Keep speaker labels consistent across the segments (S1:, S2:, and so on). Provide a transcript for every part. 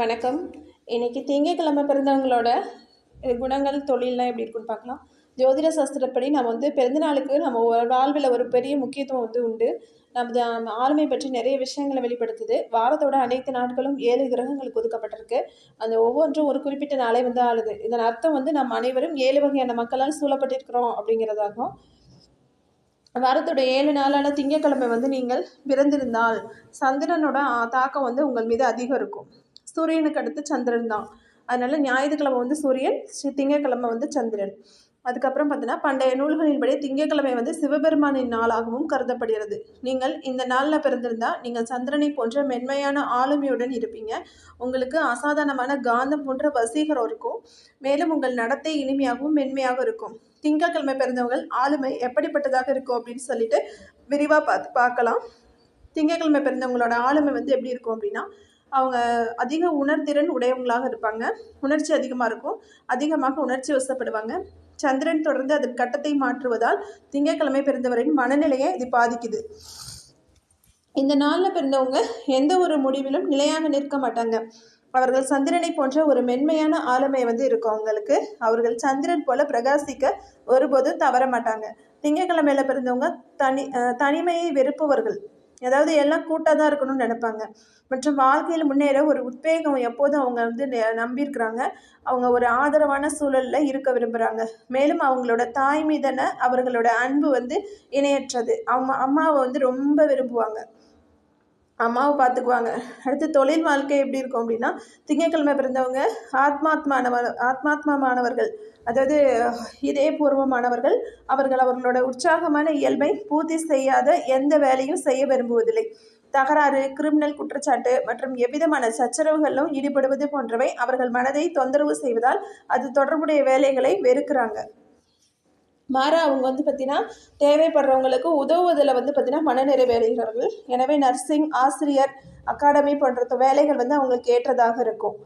S1: வணக்கம். இன்றைக்கி திங்கக்கிழமை பிறந்தவங்களோட குணங்கள் தொழிலெலாம் எப்படி இருக்குன்னு பார்க்கலாம். ஜோதிட சாஸ்திரப்படி நம்ம வந்து பிறந்த நாளுக்கு நம்ம ஒரு வாழ்வில் ஒரு பெரிய முக்கியத்துவம் வந்து உண்டு. நமது ஆளுமை பற்றி நிறைய விஷயங்களை வெளிப்படுத்துது. வாரத்தோட அனைத்து நாட்களும் ஏழு கிரகங்களுக்கு ஒதுக்கப்பட்டிருக்கு. அந்த ஒவ்வொன்றும் ஒரு குறிப்பிட்ட நாளை வந்து ஆளுது. இதன் அர்த்தம் வந்து நம்ம அனைவரும் ஏழு வகையான மக்களால் சூழப்பட்டிருக்கிறோம் அப்படிங்கிறதாகும். வாரத்தோட ஏழு நாளான திங்கக்கிழமை வந்து நீங்கள் பிறந்திருந்தால் சந்திரனோட தாக்கம் வந்து உங்கள் மீது அதிகம் இருக்கும். சூரியனுக்கு அடுத்து சந்திரன் தான். அதனால ஞாயிற்றுக்கிழமை வந்து சூரியன் திங்கக்கிழமை வந்து சந்திரன். அதுக்கப்புறம் பார்த்தீங்கன்னா பண்டைய நூல்களின்படி திங்கட்கிழமை வந்து சிவபெருமானின் நாளாகவும் கருதப்படுகிறது. நீங்கள் இந்த நாளில் பிறந்திருந்தால் நீங்கள் சந்திரனை போன்ற மென்மையான ஆளுமையுடன் இருப்பீங்க. உங்களுக்கு அசாதாரணமான காந்தம் போன்ற வசீகரம் இருக்கும். மேலும் உங்கள் நடத்தை இனிமையாகவும் மென்மையாகவும் இருக்கும். திங்கட்கிழமை பிறந்தவங்கள் ஆளுமை எப்படிப்பட்டதாக இருக்கும் அப்படின்னு சொல்லிட்டு விரிவாக பார்த்து பார்க்கலாம். திங்கட்கிழமை பிறந்தவங்களோட ஆளுமை வந்து எப்படி இருக்கும் அப்படின்னா அவங்க அதிக உணர்திறன் உடையவங்களாக இருப்பாங்க. உணர்ச்சி அதிகமாக இருக்கும். அதிகமாக உணர்ச்சி வசப்படுவாங்க. சந்திரன் தொடர்ந்து அதன் கட்டத்தை மாற்றுவதால் திங்கட்கிழமை பிறந்தவரின் மனநிலையை இது பாதிக்குது. இந்த நாளில் பிறந்தவங்க எந்த ஒரு முடிவிலும் நிலையாக நிற்க மாட்டாங்க. அவர்கள் சந்திரனை போன்ற ஒரு மென்மையான ஆளுமை வந்து இருக்கும் அவங்களுக்கு. அவர்கள் சந்திரன் போல பிரகாசிக்க ஒருபோதும் தவற மாட்டாங்க. திங்கட்கிழமையில பிறந்தவங்க தனி தனிமையை வெறுப்பவர்கள். அதாவது எல்லாம் கூட்டாக தான் இருக்கணும்னு நினைப்பாங்க. மற்றும் வாழ்க்கையில் முன்னேற ஒரு உத்வேகம் எப்போதும் அவங்க வந்து நெ- நம்பியிருக்கிறாங்க. அவங்க ஒரு ஆதரவான சூழலில் இருக்க விரும்புகிறாங்க மேலும் அவங்களோட தாய் மீதான அவர்களோட அன்பு வந்து இணையற்றது. அவங்க அம்மாவை வந்து ரொம்ப விரும்புவாங்க. அம்மாவை பார்த்துக்குவாங்க. அடுத்து தொழில் வாழ்க்கை எப்படி இருக்கும் அப்படின்னா திங்கட்கிழமை பிறந்தவங்க ஆத்மாத்மானவர் ஆத்மாத்மானவர்கள் அதாவது இதயபூர்வமானவர்கள் அவர்கள் அவர்களோட உற்சாகமான இயல்பை பூர்த்தி செய்யாத எந்த வேலையும் செய்ய விரும்புவதில்லை. தகராறு கிரிமினல் குற்றச்சாட்டு மற்றும் எவ்விதமான சச்சரவுகளிலும் ஈடுபடுவது போன்றவை அவர்கள் மனதை தொந்தரவு செய்வதால் அது தொடர்புடைய வேலைகளை வெறுக்கிறாங்க. மாறாக அவங்க வந்து பார்த்திங்கன்னா தேவைப்படுறவங்களுக்கு உதவுவதில் வந்து பார்த்திங்கன்னா மனநிறைவு அடைகிறார்கள் எனவே நர்சிங் ஆசிரியர் அகாடமி போன்ற வேலைகள் வந்து அவங்களுக்கு ஏற்றதாக இருக்கும்.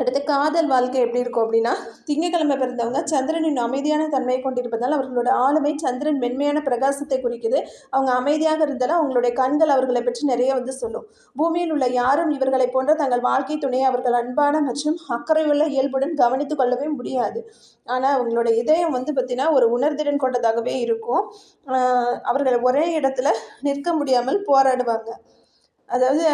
S1: அடுத்து காதல் வாழ்க்கை எப்படி இருக்கும் அப்படின்னா திங்கட்கிழமை பிறந்தவங்க சந்திரனின் அமைதியான தன்மையை கொண்டிருப்பதால் அவர்களோட ஆளுமை சந்திரன் மென்மையான பிரகாசத்தை குறிக்குது. அவங்க அமைதியாக இருந்தாலும் அவங்களுடைய கண்கள் அவர்களை பற்றி நிறைய வந்து சொல்லும். பூமியில் உள்ள யாரும் இவர்களை போன்ற தங்கள் வாழ்க்கை துணையை அவர்கள் அன்பான மற்றும் அக்கறையுள்ள இயல்புடன் கவனித்துக் கொள்ளவே முடியாது. ஆனால் அவங்களோட இதயம் வந்து பார்த்திங்கன்னா ஒரு உணர்திறன் கொண்டதாகவே இருக்கும். அவர்கள் ஒரே இடத்துல நிற்க முடியாமல் போராடுவாங்க. அதாவது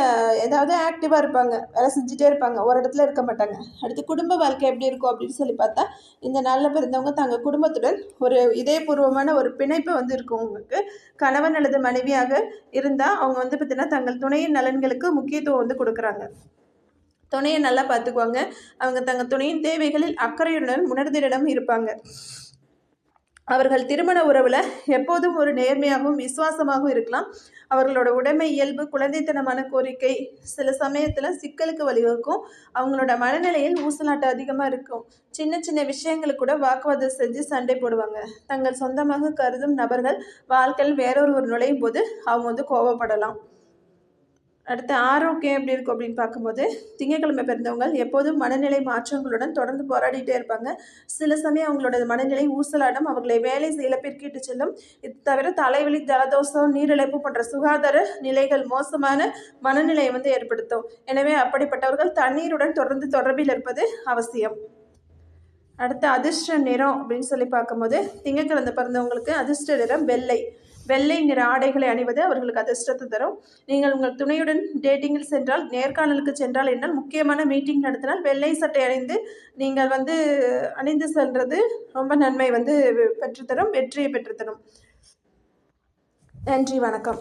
S1: ஏதாவது ஆக்டிவாக இருப்பாங்க. வேலை செஞ்சுட்டே இருப்பாங்க. ஒரு இடத்துல இருக்க மாட்டாங்க. அடுத்து குடும்ப வாழ்க்கை எப்படி இருக்கும் அப்படின்னு சொல்லி பார்த்தா இந்த நாளில் பிறந்தவங்க தங்கள் குடும்பத்துடன் ஒரு இதயபூர்வமான ஒரு பிணைப்பு வந்து இருக்கும். கணவன் அல்லது மனைவியாக இருந்தால் அவங்க வந்து பார்த்தீங்கன்னா தங்கள் துணையின் நலன்களுக்கு முக்கியத்துவம் வந்து கொடுக்குறாங்க. துணையை நல்லா பார்த்துக்குவாங்க. அவங்க தங்கள் துணையின் தேவைகளில் அக்கறையுடன் உணர்திடம் இருப்பாங்க. அவர்கள் திருமண உறவில் எப்போதும் ஒரு நேர்மையாகவும் விசுவாசமாகவும் இருக்கலாம். அவர்களோட உடைமை இயல்பு குழந்தைத்தனமான கோரிக்கை சில சமயத்தில் சிக்கலுக்கு வழிவகுக்கும். அவங்களோட மனநிலையில் ஊசலாட்டம் அதிகமாக இருக்கும். சின்ன சின்ன விஷயங்களுக்கு கூட வாக்குவாதம் செஞ்சு சண்டை போடுவாங்க. தங்கள் சொந்தமாக கருதும் நபர்கள் வாழ்க்கையில் வேறொரு ஒரு நுழையும் போது அவங்க வந்து கோவப்படலாம். அடுத்து ஆரோக்கியம் எப்படி இருக்கும் அப்படின்னு பார்க்கும்போது திங்கக்கிழமை பிறந்தவங்க எப்போதும் மனநிலை மாற்றங்களுடன் தொடர்ந்து போராடிட்டே இருப்பாங்க. சில சமயம் அவங்களோட மனநிலை ஊசலாடும் அவர்களை வேலை இழப்பிற்கு இட்டு செல்லும். இது தவிர தலைவலி ஜலதோஷம் நீரிழப்பு போன்ற சுகாதார நிலைகள் மோசமான மனநிலையை வந்து ஏற்படுத்தும். எனவே அப்படிப்பட்டவர்கள் தண்ணீருடன் தொடர்ந்து தொடர்பில் இருப்பது அவசியம். அடுத்து அதிர்ஷ்ட நிறம் அப்படின்னு சொல்லி பார்க்கும்போது திங்கக்கிழமை பிறந்தவங்களுக்கு அதிர்ஷ்ட நிறம் வெள்ளை. வெள்ளை நிற ஆடைகளை அணிவது அவர்களுக்கு அதிர்ஷ்டத்தை தரும். நீங்கள் உங்கள் துணையுடன் டேட்டிங்கில் சென்றால் நேர்காணலுக்கு சென்றால் என்றால் முக்கியமான மீட்டிங் நடத்தினால் வெள்ளை சட்டை அணிந்து நீங்கள் வந்து அணிந்து சென்றது ரொம்ப நன்மை வந்து பெற்றுத்தரும் வெற்றியை பெற்றுத்தரும். நன்றி வணக்கம்.